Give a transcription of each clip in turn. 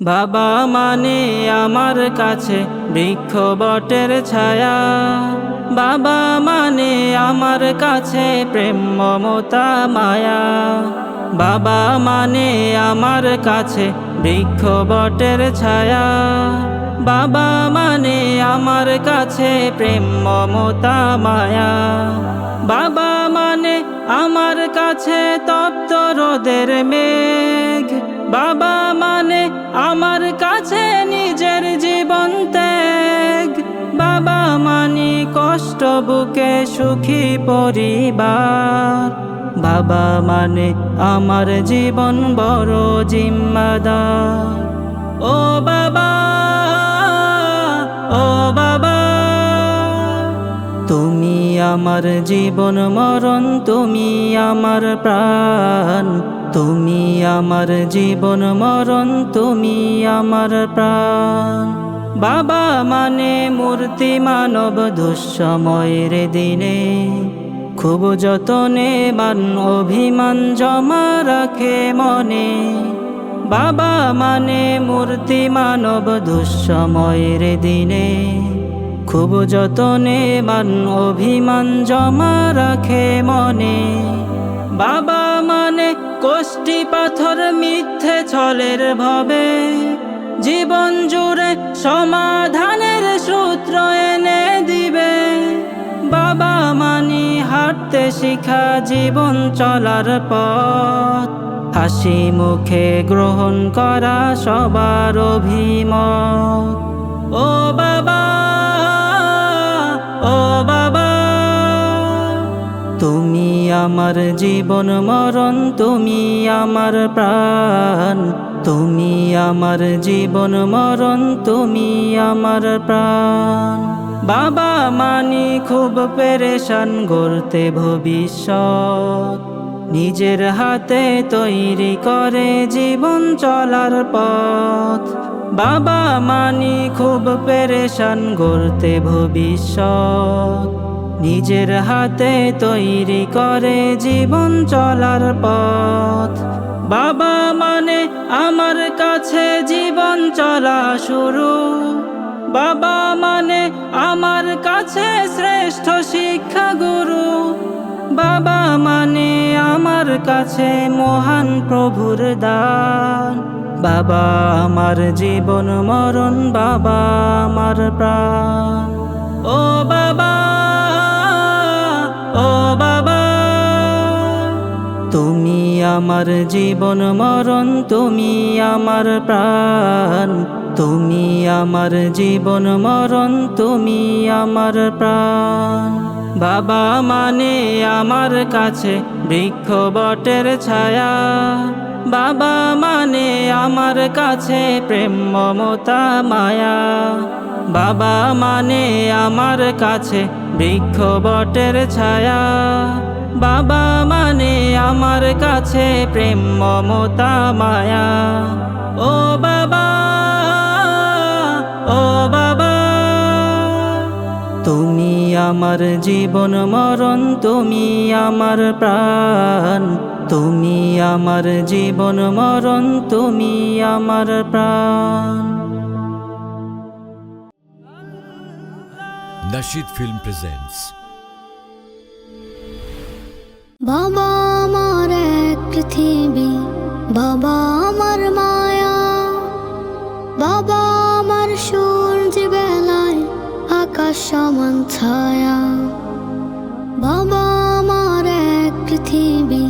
বাবা মানে আমার কাছে বৃক্ষ বটের ছায়া। বাবা মানে আমার কাছে প্রেম, মমতা, মায়া। বাবা মানে আমার কাছে বৃক্ষ বটের ছায়া। বাবা মানে আমার কাছে প্রেম, মমতা, মায়া। বাবা মানে আমার কাছে তপ্ত রোদের মেঘ। বাবা আমার কাছে নিজের জীবন ত্যাগ। বাবা মানি কষ্ট, বুকে সুখী পরিবার। বাবা মানে আমার জীবন বড় জিম্মাদার। ও বাবা ও বাবা, তুমি আমার জীবন মরণ, তুমি আমার প্রাণ। তুমি আমার জীবন মরণ, তুমি আমার প্রাণ। বাবা মানে মূর্তি মানব দুঃসময়ের দিনে। খুব যতনে মান অভিমান জমা রাখে মনে। বাবা মানে মূর্তি মানব দুঃসময়ের দিনে। খুব যতনে মান অভিমান জমা রাখে মনে। বাবা মানে কোষ্টি পাথর মিথ্যে ছলের ভবে। জীবন জুড়ে সমাধানের সূত্র এনে দিবে। বাবা মানি হাঁটতে শিখা জীবন চলার পথ। হাসি মুখে গ্রহণ করা সবার অভিমত। ও বাবা আমার জীবন মরণ, তুমি আমার প্রাণ। তুমি আমার জীবন মরণ, তুমি আমার প্রাণ। বাবা মানি খুব পেরেশান গড়তে ভবিষ্যৎ। নিজের হাতে তৈরি করে জীবন চলার পথ। বাবা মানি খুব পেরেশান গড়তে ভবিষ্যৎ। নিজের হাতে তৈরি করে জীবন চলার পথ। বাবা মানে আমার কাছে জীবন চলা শুরু। বাবা মানে আমার কাছে শ্রেষ্ঠ শিক্ষা গুরু বাবা মানে আমার কাছে মহান প্রভুর দান। বাবা আমার জীবন মরণ, বাবা আমার প্রাণ। ও বাবা আমার জীবন মরণ, তুমি আমার প্রাণ। তুমি আমার জীবন মরণ, তুমি আমার প্রাণ। বাবা মানে আমার কাছে বৃক্ষ বটের ছায়া। বাবা মানে আমার কাছে প্রেম, মমতা, মায়া। বাবা মানে আমার কাছে বৃক্ষ বটের ছায়া। বাবা মানে আমার কাছে প্রেম, মমতা, মায়া। ও বাবা ও বাবা, তুমি আমার জীবন মরণ, তুমি আমার প্রাণ। তুমি আমার জীবন মরণ, তুমি আমার প্রাণ। Nashid Film presents বাবা আমার এক পৃথিবী, বাবা আমার মায়া, বাবা আমার সূর্য বেলায় আকাশ সমান ছায়া, বাবা আমার এক পৃথিবী,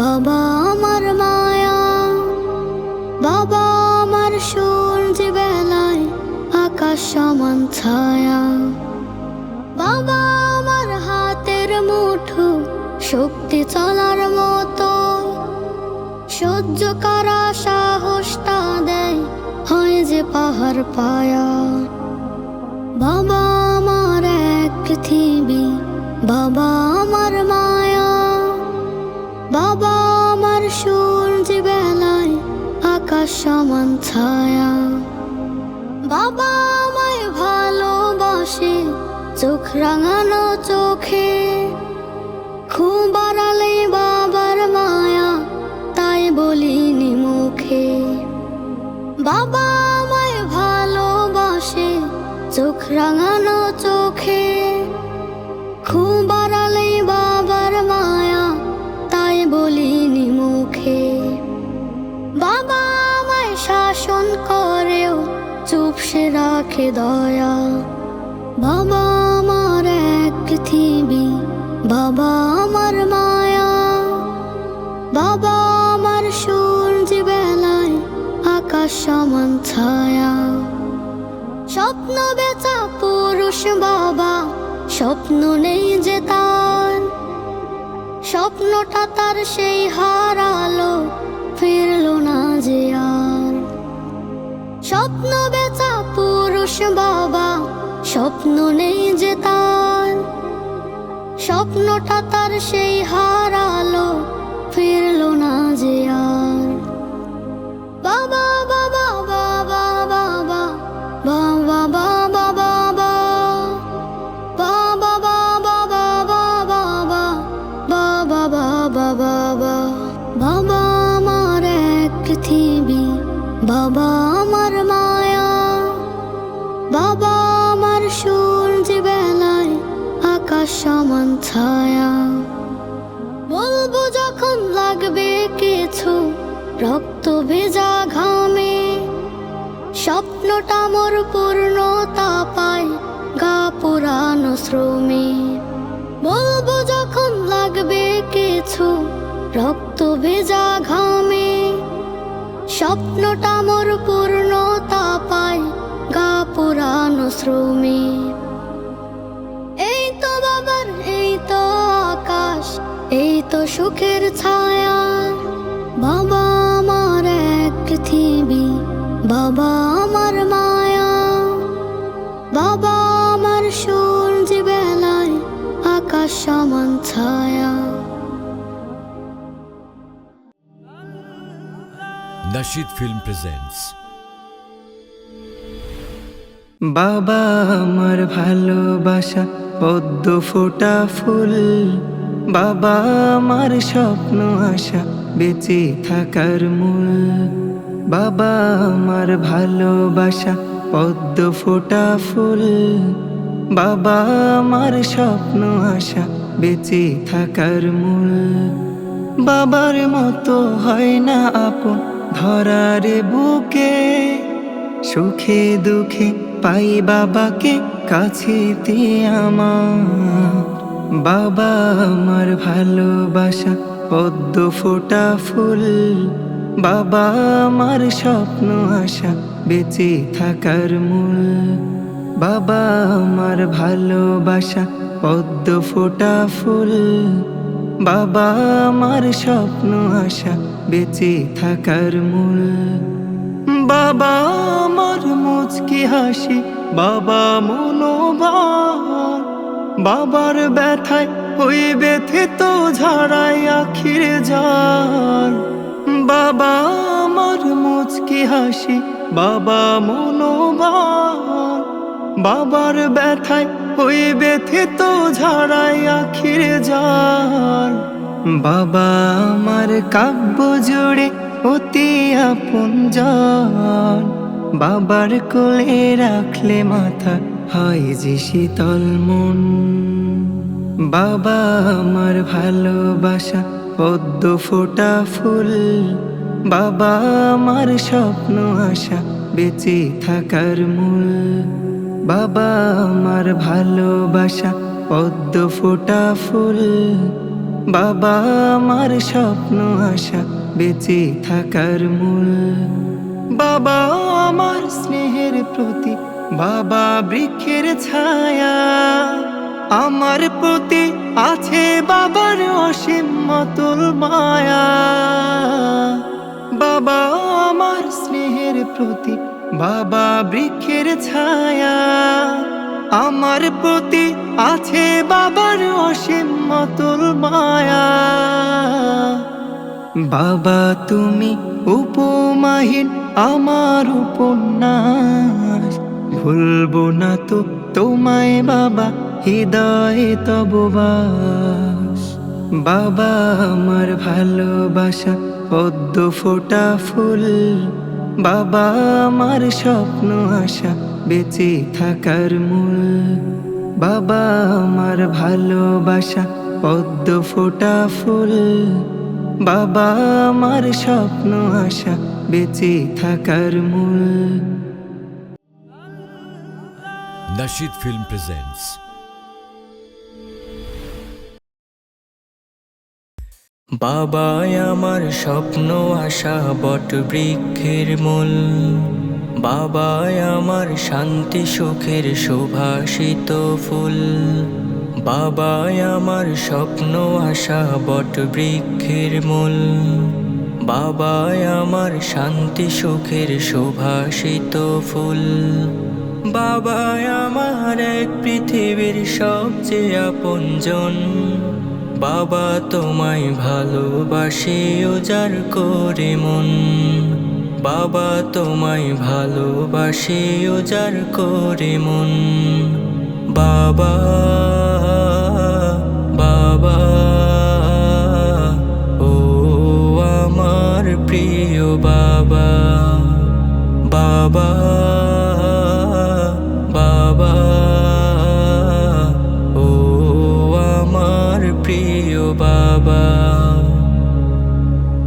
বাবা আমার মায়া, বাবা আমার সূর্য বেলায় আকাশ সমান ছায়া। শক্তি চলার মতো। সহ্য করা সাহসটা দেয় হয় যে পাহাড় পায়া। বাবা আমার এক পৃথিবী, বাবা আমার মায়া। বাবা আমার সূর্য বেলায় আকাশ সমান ছায়া। বাবা আমায় ভালোবাসে, চোখ রাঙানো চোখে। বাবা আমায় ভালোবাসে, চোখ রাঙানো চোখে। খুব আড়ালে বাবার মায়া, তাই বলিনি মুখে। বাবা আমায় শাসন করেও, চুপ সে রাখে দয়া। বাবা আমার এক পৃথিবী, বাবা আমার মায়া। বাবা সমান ছায়া। স্বপ্ন বেচা পুরুষ বাবা, স্বপ্ন নেই যে তার। স্বপ্নটা তার সেই হারালো, ফিরলো না যে আর। স্বপ্ন বেচা পুরুষ বাবা, স্বপ্ন নেই যে তার। স্বপ্নটা তার সেই হারালো, ফিরলো না যে আর বলব যখন লাগবে কিছু। রক্ত ভেজা ঘামে, স্বপ্নটা মোর পূর্ণতা পায় গা পুরানো শ্রমে। বলব যখন লাগবে কিছু, রক্ত ভেজা ঘামে, স্বপ্নটা মোর পূর্ণতা পায় গা পুরানো শ্রমে। সুখের ছায়া বাবা আমার এক পৃথিবী বাবা আমার মায়া বাবা আমার সূর্য বেলায় আকাশ সমান ছায়া। Nashid Film presents বাবা আমার ভালোবাসা পদ্ম ফোটা ফুল। বাবা, আমার স্বপ্ন, আশা বেঁচে থাকার মূল। বাবা, আমার ভালোবাসা পদ্ম ফোটা ফুল। বাবা, আমার স্বপ্ন, আশা বেঁচে থাকার মূল। বাবার মতো হয় না আপন ধরার বুকে। সুখে দুঃখে পাই বাবাকে কাছেতে আমার। বাবা আমার ভালোবাসা, পদ্ম ফোটা ফুল। বাবা আমার স্বপ্ন আশা, বেঁচে থাকার মূল। বাবা আমার ভালোবাসা, পদ্ম ফোটা ফুল। বাবা আমার স্বপ্ন আশা, বেঁচে থাকার মূল। বাবা আমার মুচকি হাসি, বাবা মনোবল বাবার ব্যথায় ওই ব্যথে তো ঝাড়াই আখির জাল। বাবা আমার মুচকি হাসি, বাবা মনোবল বাবার ব্যথায় ওই ব্যথে তো ঝাড়াই আখির জাল। বাবা আমার কাব্য জুড়ে অতি আপন জন বাবার কোলে রাখলে মাথা হয় যে শীতল মন। বাবা আমার ভালোবাসা, পদ্ম ফোটা ফুল। বাবা আমার স্বপ্ন আশা, বেঁচে থাকার মূল। বাবা আমার ভালোবাসা, পদ্ম ফোটা ফুল। বাবা আমার স্বপ্ন আশা, বেঁচে থাকার মূল। বাবা আমার স্নেহের প্রতি বাবা বৃক্ষের ছায়া, আমার প্রতি আছে বাবার অসীম মতুল মায়া। বাবা আমার স্নেহের প্রতি, বাবা বৃক্ষের ছায়া, আমার প্রতি আছে বাবার অসীম মতুল মায়া। বাবা তুমি উপমাহীন আমার উপন্যাস ভুলবো না তো তোমায় বাবা, হৃদয়ে তব বাবা আমার ভালোবাসা, পদ্ম ফোটা ফুল। বাবা আমার স্বপ্ন আশা, বেঁচে থাকার মূল। বাবা আমার ভালোবাসা, পদ্ম ফোটা ফুল। বাবা আমার স্বপ্ন আশা, বেঁচে থাকার মূল। Nashid Film presents. বাবাই আমার স্বপ্ন, আশা, বট বৃক্ষের মূল। বাবাই আমার শান্তি, সুখের, সুভাষিত ফুল। বাবাই আমার স্বপ্ন, আশা, বট বৃক্ষের মূল। বাবাই আমার শান্তি, সুখের, সুভাষিত ফুল। বাবাই আমার এক পৃথিবীর সবচেয়ে আপনজন বাবা তোমায় ভালোবাসি উজার করে মন। বাবা তোমায় ভালোবাসি উজার করে মন। বাবা বাবা, ও আমার প্রিয় বাবা বাবা। বাবা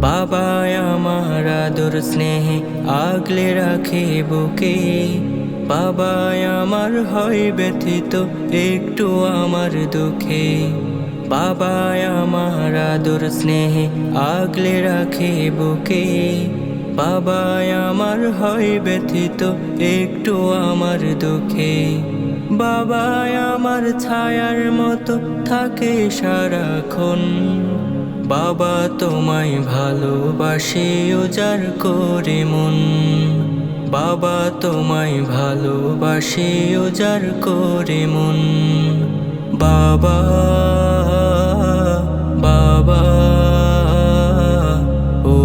বাবা আমার আদর স্নেহে আগলে রাখে বুকে। বাবা আমার হয় ব্যথিত, একটু আমার দুঃখে। বাবা আমার আদর স্নেহে আগলে রাখে বুকে। বাবা আমার হয় ব্যথিত, একটু আমার দুঃখে। বাবা আমার ছায়ার মতো থাকে সারাক্ষণ। বাবা তোমায় ভালোবাসি উজার করে মন। বাবা তোমায় ভালোবাসে উজার করে মন। বাবা বাবা, ও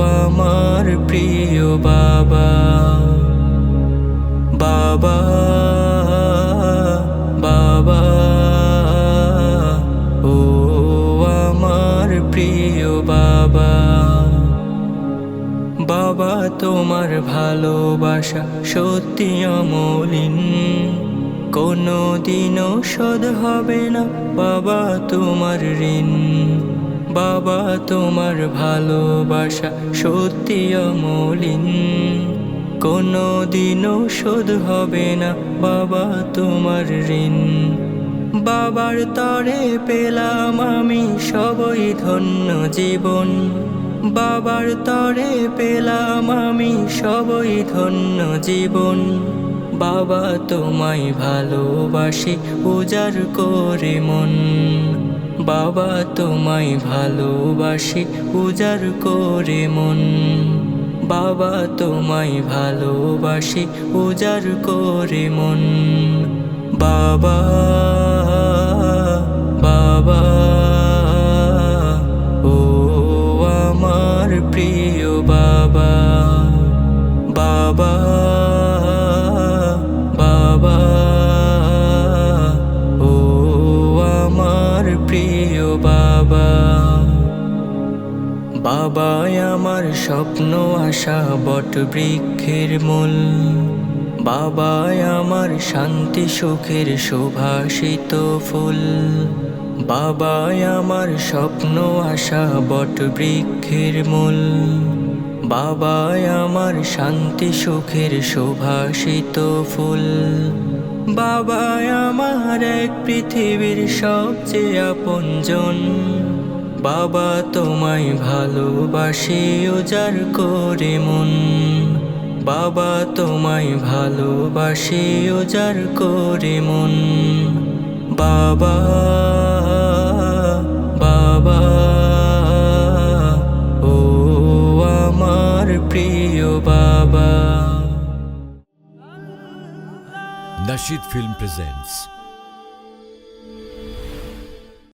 আমার প্রিয় বাবা। বাবা তোমার ভালোবাসা সত্যি অমলিন। কোনো দিনও শোধ হবে না বাবা তোমার ঋণ। বাবা তোমার ভালোবাসা সত্যি অমলিন। কোনো দিনও শোধ হবে না বাবা তোমার ঋণ। বাবার তরে পেলাম আমি সবই ধন্য জীবন। বাবার তরে পেলাম আমি সবই ধন্য জীবন। বাবা তোমায় ভালোবাসি উজার করে মন। বাবা তোমায় ভালোবাসি উজার করে মন। বাবা তোমায় ভালোবাসি উজার করে মন। বাবা বাবা। প্রিয় বাবা বাবা বাবা, ও আমার প্রিয় বাবা আমার স্বপ্ন, আশা, বট বৃক্ষের মূল, বাবাই আমার শান্তি, সুখের সুভাষিত ফুল। বাবাই আমার স্বপ্ন, আশা বট বৃক্ষের মূল। বাবাই আমার শান্তি, সুখের সুভাষিত ফুল। বাবাই আমার এক পৃথিবীর সবচেয়ে আপনজন বাবা তোমায় ভালোবাসি উজার করে মন। বাবা তোমায় ভালোবাসি উজার করে মন। বাবা বাবা ও আমার প্রিয় বাবা Nashid Film presents